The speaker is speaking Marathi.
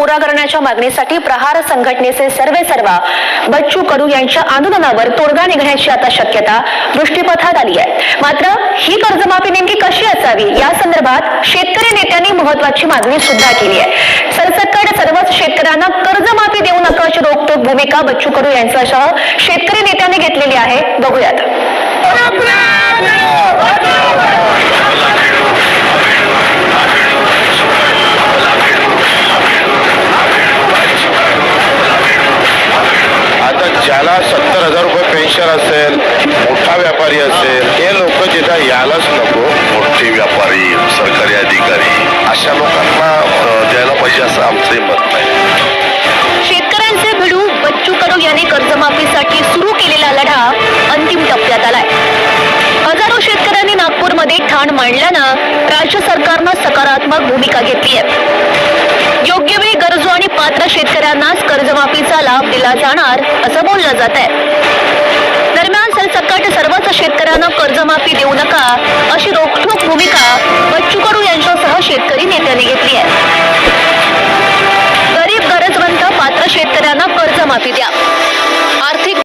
पुरा करण्याच्या मागणीसाठी प्रहार संघटनेचे सर्वे सर्वा बच्चू कडू यांच्या आंदोलनावर तोडगा निघण्याची आता शक्यता दृष्टीपथात आली आहे. मात्र ही कर्जमाफी नेमकी कशी असावी? या संदर्भात शेतकरी नेत्यांनी महत्वाची मागणी सुद्धा केली आहे. सरसकट सर्वच शेतकऱ्यांना कर्जमाफी देऊ नका अशी रोखठोक भूमिका बच्चू कडू यांच्यासह शेतकरी नेत्यांनी घेतलेली आहे. बघूयात आता ज्याला सत्तर हजार रुपये पेन्शन असेल मोठा व्यापारी असेल हे लोक जिथं यायलाच नको. मोठे व्यापारी सरकारी अधिकारी अशा लोकांना द्यायला पाहिजे असं आमचंही मत नाही. शेतकऱ्यांचे भिडू बच्चू कडू यांनी कर्जमाफीसाठी सुरू केलेला लढा अंतिम टप्प्यात आलाय. हजारो शेतकऱ्यांनी नागपूरमध्ये ठाण मांडल्यानं राज्य सरकारनं सकारात्मक भूमिका घेतली आहे. योग्य वेळी गरजू आणि पात्र शेतकऱ्यांनाच कर्जमाफीचा लाभ दिला जाणार असं बोललं जात आहे दरम्यान सरसकट सर्वच शेतकऱ्यांना कर्जमाफी देऊ नका